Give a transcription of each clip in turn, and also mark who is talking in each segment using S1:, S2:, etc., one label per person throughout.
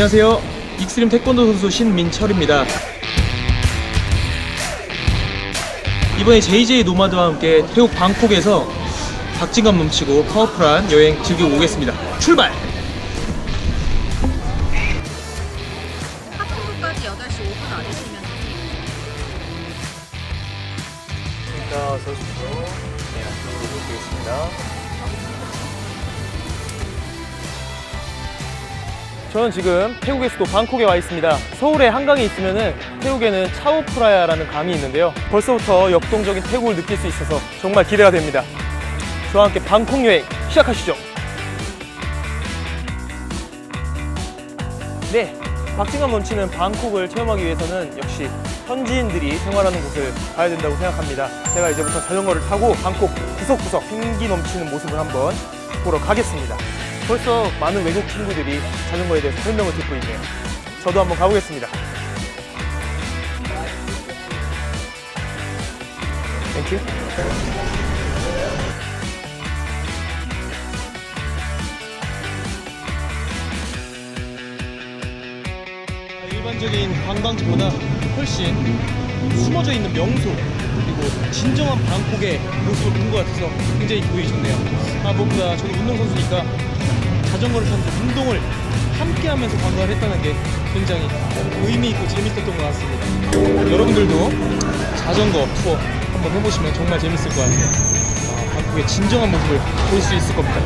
S1: 안녕하세요. 익스트림 태권도 선수 신민철입니다. 이번에 JJ 노마드와 함께 태국 방콕에서 박진감 넘치고 파워풀한 여행 즐기고 오겠습니다. 출발!
S2: 학교까지 8시 5분 안에 시면
S1: 자, 서주시고 네, 안쪽으로 보겠습니다. 저는 지금 태국의 수도 방콕에 와 있습니다. 서울에 한강이 있으면은 태국에는 차오프라야라는 강이 있는데요. 벌써부터 역동적인 태국을 느낄 수 있어서 정말 기대가 됩니다. 저와 함께 방콕 여행 시작하시죠. 네, 박진감 넘치는 방콕을 체험하기 위해서는 역시 현지인들이 생활하는 곳을 가야 된다고 생각합니다. 제가 이제부터 자전거를 타고 방콕 구석구석 생기 넘치는 모습을 한번 보러 가겠습니다. 벌써 많은 외국 친구들이 자전거에 대해서 설명을 듣고 있네요. 저도 한번 가보겠습니다. 땡큐. 일반적인 관광지보다 훨씬 숨어져 있는 명소 그리고 진정한 방콕의 모습을 본 것 같아서 굉장히 기분이 좋네요. 아 무엇보다 저도 운동선수니까 자전거를 타면서 운동을 함께 하면서 관광을 했다는 게 굉장히 의미 있고 재밌었던 것 같습니다. 여러분들도 자전거 투어 한번 해보시면 정말 재밌을 것 같아요. 아, 방콕의 진정한 모습을 볼 수 있을 겁니다.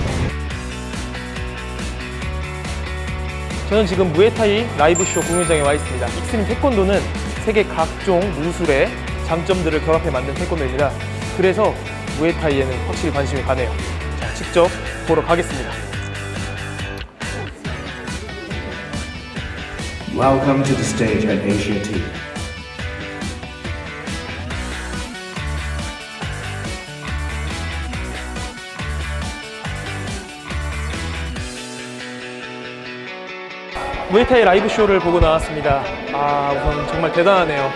S1: 저는 지금 무에타이 라이브쇼 공연장에 와 있습니다. 익스트림 태권도는 세계 각종 무술의 장점들을 결합해 만든 태권도입니다. 그래서 무에타이에는 확실히 관심이 가네요. 자, 직접 보러 가겠습니다.
S3: Welcome to the stage at Asia Tea.
S1: 무에타이 라이브 쇼를 보고 나왔습니다. 아, 우선 정말 대단하네요.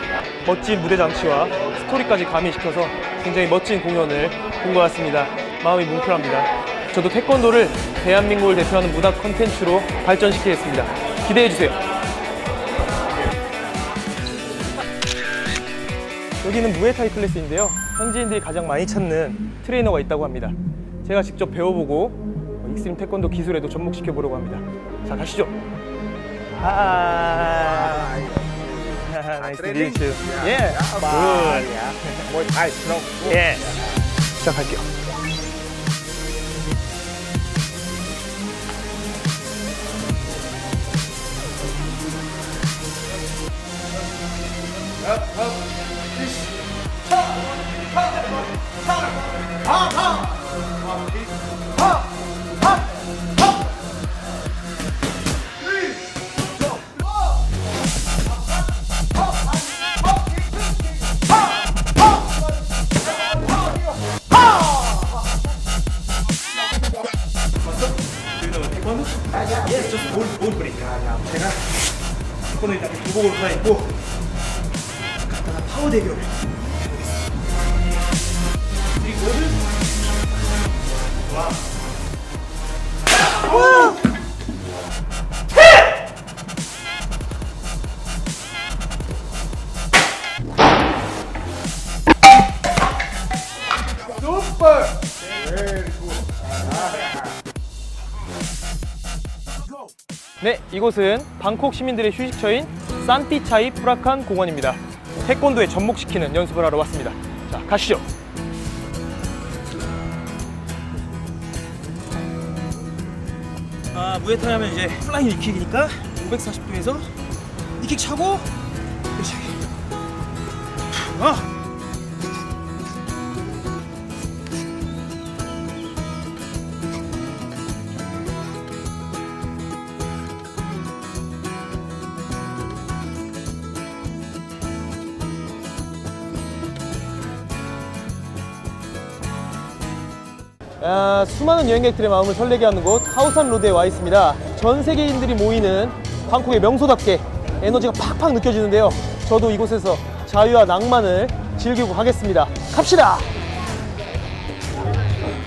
S1: 멋진 무대 장치와 스토리까지 가미시켜서 굉장히 멋진 공연을 본 것 같습니다. 마음이 뭉클합니다. 저도 태권도를 대한민국을 대표하는 문화 콘텐츠로 발전시키겠습니다. 기대해주세요. 여기는 무에타이 클래스인데요. 현지인들이 가장 많이 찾는 트레이너가 있다고 합니다. 제가 직접 배워보고 익스트림 태권도 기술에도 접목시켜 보려고 합니다. 자, 가시죠. Hi. nice to meet you. Yeah. Good.
S4: Muay Thai, no.
S1: Yeah. 시작할게요. 불뿌리까나 제가 오늘딱두복을 갈아입고 간단한 파워 대결을 해보겠습니 다. 그리고 오늘 와. 네, 이곳은 방콕 시민들의 휴식처인 산티차이 프라칸 공원입니다. 태권도에 접목시키는 연습을 하러 왔습니다. 자, 가시죠. 아 무에타이 하면 이제 플라잉 니킥이니까 540도에서 니킥 차고 그렇지 아 아, 수많은 여행객들의 마음을 설레게 하는 곳 하우산 로드에 와 있습니다. 전 세계인들이 모이는 방콕의 명소답게 에너지가 팍팍 느껴지는데요. 저도 이곳에서 자유와 낭만을 즐기고 가겠습니다. 갑시다.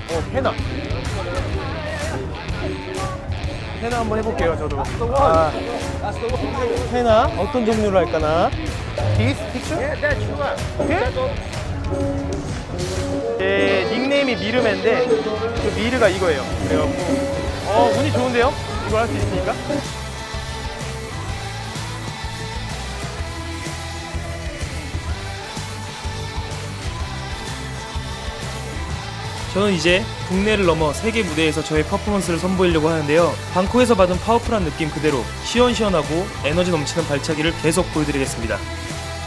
S1: 어, 해나. 해나 한번 해볼게요, 저도. 아, 해나 어떤 종류로 할까나? This picture? 오케이? 제 닉네임이 미르맨데 그 미르가 이거예요. 그래갖고 어 운이 좋은데요? 이걸 할 수 있으니까. 저는 이제 국내를 넘어 세계 무대에서 저의 퍼포먼스를 선보이려고 하는데요. 방콕에서 받은 파워풀한 느낌 그대로 시원시원하고 에너지 넘치는 발차기를 계속 보여드리겠습니다.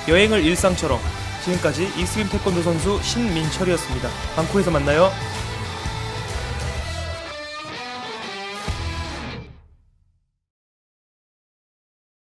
S1: 여행을 일상처럼 지금까지 익스트림 태권도 선수 신민철이었습니다. 방콕에서 만나요.